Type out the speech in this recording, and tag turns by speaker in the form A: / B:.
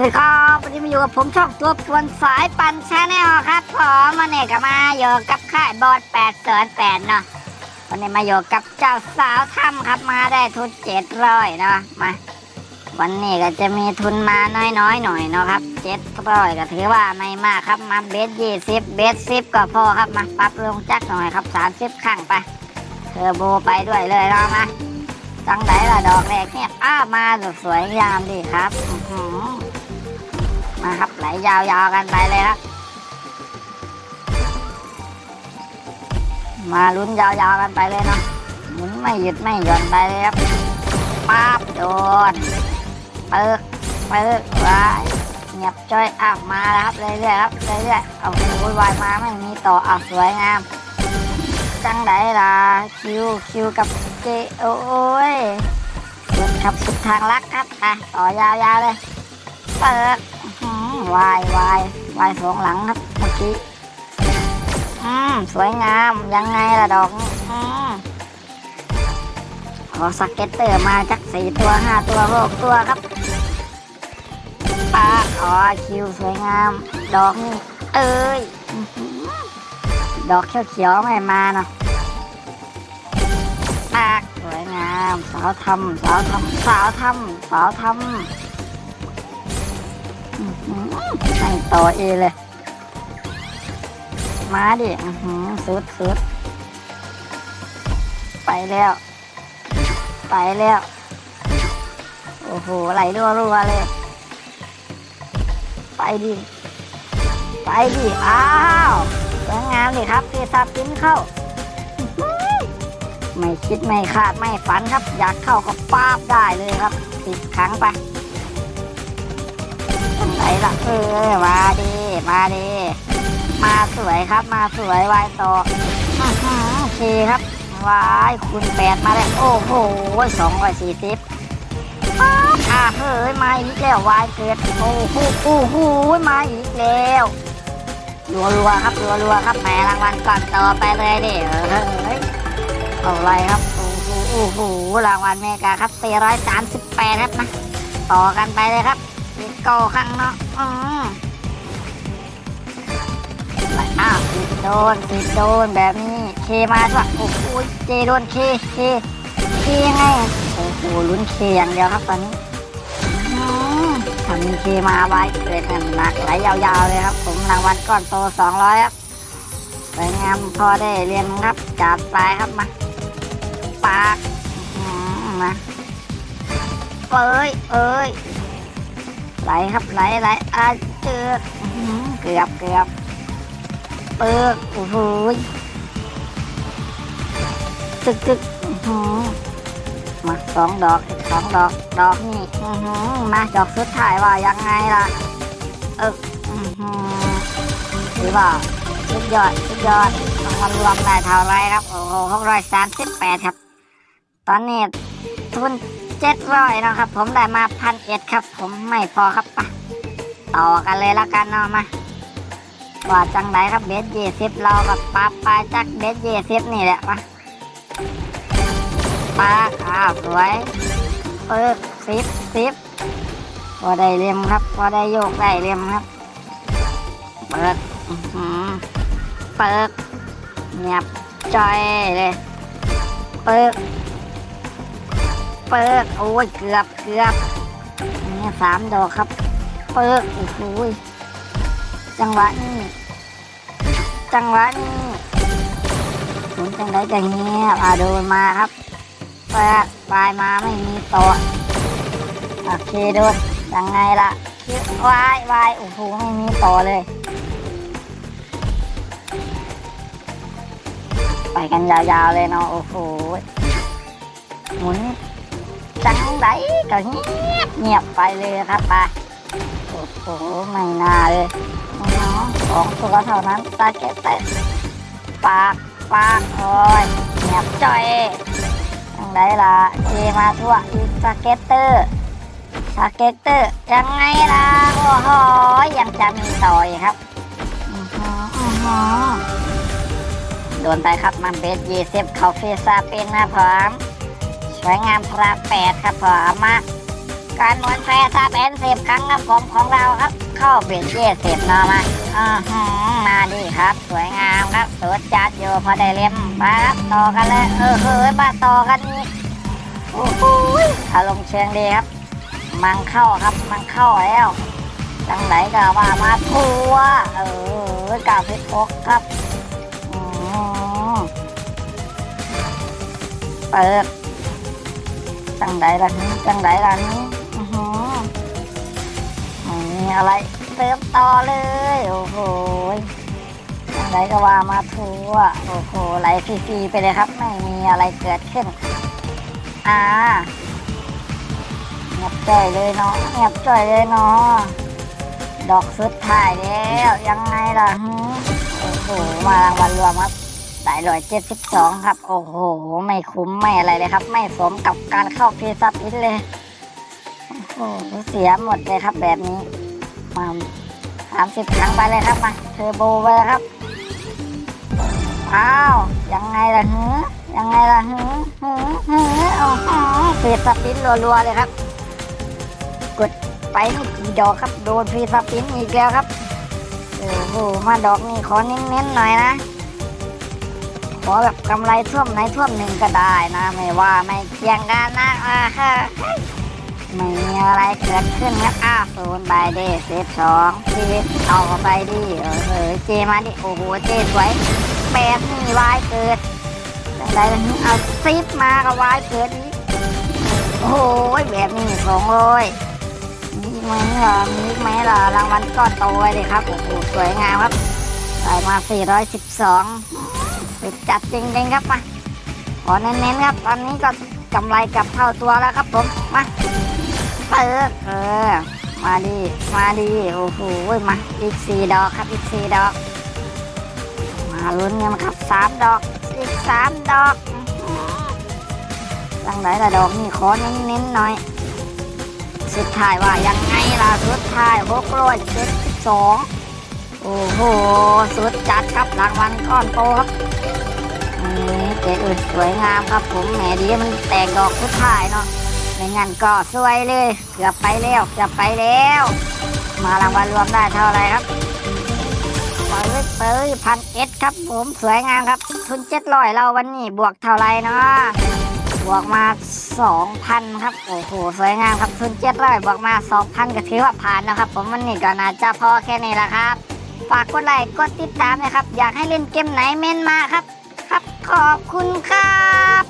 A: สวัสดีครับวันนี้มาอยู่กับผมช่องตัวกวนสายปั่นชาแนลครับผมมาเนี่ก็มาอยู่กับค่ายบอดแปดเสือแปดเนาะวันนี้มาอยู่กับเจ้าสาวถ้ำครับมาได้ทุนเจ็ดร้อยเนาะมา วันนี้ก็จะมีทุนมาน้อยๆหน่อยเนาะครับเจ็ดร้อยก็ถือว่าไม่มากครับมาเบสยี่สิบเบสสิบก็พอครับมาปรับลงจักหน่อยครับสามสิบข้างไปเทอร์โบไปด้วยเลยเนาะมาจังไดล่ะดอกแรกเนี่ยอ้ามาสวยงามดีครับอือ มาครับไหลยาวๆกันไปเลยครับ มาลุ้นยาวๆกันไปเลยเนาะหมุนไม่หยุดไม่หย่อนไปเลยครับป๊าบโดนเปิกเปิกไว้เงียบจ้อยอ้ามาแล้วครับเรื่อยๆครับเรื่อยๆเอาโอ้ยวายมาไม่มีต่ออ้าวสวยงามจังไดล่ะคิวคิวกับเจโอ้ยครับสุดทางลักครับอะต่อยาวๆเลยเปิด วายวายวายสองหลังครับเมื่อกี้อืมสวยงามยังไงล่ะดอกอืมขอสเก็ตเตอร์มาจักสี่ตัวห้าตัวหกตัวครับปาขอคิวสวยงาม ดอกนี่เอ้ยอื้อหือดอกเขียวๆไม่มาเนาะปากสวยงาม สาวทำสาวทำสาวทำสาวทำ ให้ต่อเอเลย มาดิหือสุดสุด ไปแล้ว ไปแล้ว โอ้โห ไหลรัวรัวเลย ไปดิ ไปดิ อ้าวสวยงามดิครับพี่ซับจิ้นเข้า ไม่คิดไม่คาดไม่ฝันครับ อยากเข้าก็ป้าบได้เลยครับสิบครั้งไป ล่ะเออมาดีมาดีมาสวยครับมาสวยวายต่อโอเคครับวายคุณแปดมาแล้วโอ้โหสองร้อยสี่สิบอ่าเฮ้ยมาอีกแล้ววายเกิดโอ้โหโอ้โหมาอีกแล้วรัวๆครับรัวๆครับแหมรางวัลก่อนต่อไปเลยดิเฮ้ยเอาไรครับโอ้โหโอ้โหรางวัลเมกาครับ438ครับนะต่อกันไปเลยครับ อีกโก้ข้างเนาะอืมอ้าวติดโดนติดโดนแบบนี้เคมาด้วยโอ้โหเจโดนเคเคเคยังไงโอ้โหลุ้นเคอย่างเดียวครับตอนนี้อืมถ้ามีเคมาไว้เกิดกันหนักไหลยาวๆเลยครับ ผมรางวัลก้อนโต200ครับสวยงามพอได้เรียนครับจัดไปครับมาปากอ๋อมาเอ้ยเอ้ย ไหลครับไหลไหลอาเจอเกือบเกือบเปิกโอ้โหตึกตึกมาสองดอกอีกสองดอกดอกนี่มาดอกสุดท้ายว่ายังไงล่ะ เออหรือว่าสุดยอดสุดยอดรางวัลรวมได้เท่าไรครับ โอ้โหหกร้อยสามสิบแปดครับ ตอนนี้ทุน เจ็ดร้อยนะครับ ผมได้มาพันเอ็ดครับ ผมไม่พอครับปะต่อกันเลยละกันเนาะมาว่าจังไดครับเบสยี่สิบเรากับปลาปลาจากเบสยี่สิบนี่แหละมาปลาอ้าวสวยเปิดสิบสิบพอได้เรียมครับพอได้โยกได้เรียมครับ เปิดอื้อหือเปิดเงียบจอยเลย เปิด เปิดโอ้ยเกือบเกือบนี่สามดอกครับ เปิดโอ้โหยจังหวะนี้จังหวะนี้หมุนจังไดจังเงี้ยอ่าโดนมาครับเปิดปลายมาไม่มีต่อโอเคโดนยังไงล่ะวายวายโอ้โหไม่มีต่อเลย ไปกันยาวๆเลยเนาะโอ้โหหมุน จังไดก็เงียบเงียบไปเลยครับไปโอ้โหไม่น่าเลยน้องสองตัวเท่านั้นตาเก็ตแต่ปากปากโอ้ยเงียบจ่อยจังไดล่ะเจมาทั่วอีสเก็ตเตอร์สเก็ตเตอร์ยังไงล่ะโอ้โหยังจะมีต่อยครับอื้อหืออื้อหือโดนไปครับมันเบสเยี่สิบเขาเฟซาเป็นนะผม สวยงามพระแปดครับผมมาการหมุนแฟร์ซาเป็นสิบครั้งครับผมของเราครับ เข้าเบียดเยี่ยสิบนาะมาอ่าหือมาดีครับ สวยงามครับสุดจัดอยู่พอได้เล่มมาครับต่อกันเลย เออเฮ้ยมาต่อกันอีกโอ้โหอารมณ์เชิงดีครับ มังเข้าครับมังเข้าแล้วจังไหนก็ว่ามาทัวเออกาฟิตอกครับอืมเปิด จังไหนล่ะนี่จังไหนล่ะนี่อื้อหือไม่มีอะไรเติมต่อเลย โอ้โหจังไหนก็ว่ามาทัวโอ้โหไหลฟรีๆไปเลยครับ ไม่มีอะไรเกิดขึ้น อ่าเงียบจ่อยเลยเนาะเงียบจ่อยเลยเนาะดอกสุดท้ายแล้ว ยังไงล่ะฮึโอ้โหมารางวัลรวมครับ ได้ร้อยเจ็ดสิบสองครับ โอ้โห ไม่คุ้มไม่อะไรเลยครับ ไม่สมกับการเข้าพีซับอินเลย โอ้โหเสียหมดเลยครับแบบนี้ มาสามสิบครั้งไปเลยครับมาเทอร์โบไปเลยครับ อ้าว ยังไงล่ะฮึยังไงล่ะฮึฮึฮึโอ้โหเสียสปินรัวๆเลยครับ กดไปไม่กี่ดอกครับ โดนฟรีสปินอีกแล้วครับ โอ้โห มาดอกนี้ขอเน้นๆหน่อยนะ อแบบกำไรท่วมไหนท่วมหนึ่งก็ได้นะ ไม่ว่าไม่เคียงกันนะอ่าฮะไม่มีอะไรเกิดขึ้นครับอ้าวศูนย์ใบเดเซตสองชีวิตเอาไปดิเออเออเจมาดิโอ้โหเจสวยแปดนี่วายเกิดจังไดล่ะนี่เอาซิปมาก็วายเกิดอีกโอ้โหแบบนี้สองร้อยมีไหมล่ะมีไหมล่ะรางวัลก้อนโตเลยครับโอ้โหสวยงามครับได้มา412 สุดจัดจริงๆครับมาขอเน้นๆครับ ตอนนี้ก็กำไรกับเท่าตัวแล้วครับผมมาเปิดเออมาดีมาดีโอ้โหมาอีกสี่ดอกครับอีกสี่ดอก มาลุ้นกันครับสามดอกอีกสามดอกอื้อหือจังไหนละดอกนี่ขอเน้นๆหน่อย สุดท้ายว่ายังไงล่ะสุดท้ายหกร้อยเจ็ดสิบสองโอ้โห สุดจัดครับรางวัลก้อนโตครับ เจ๊อึดสวยงามครับผมแหมดีมันแตกดอกสุดท้ายเนาะไม่งั้นก็สวยเลย เกือบไปแล้วเกือบไปแล้ว มารางวัลรวมได้เท่าไรครับเปิดเปิดพันเอ็ดครับผมสวยงามครับ ทุนเจ็ดร้อยเราวันนี้บวกเท่าไรเนาะบวกมา2,000ครับโอ้โหสวยงามครับทุนเจ็ดร้อยบวกมา2,000ก็ถือว่าผ่านนะครับ ผมวันนี้ก็น่าจะพอแค่นี้แหละครับ ฝากกดไลค์กดติดตามนะครับ อยากให้เล่นเกมไหนเม่นมาครับ ขอบคุณครับ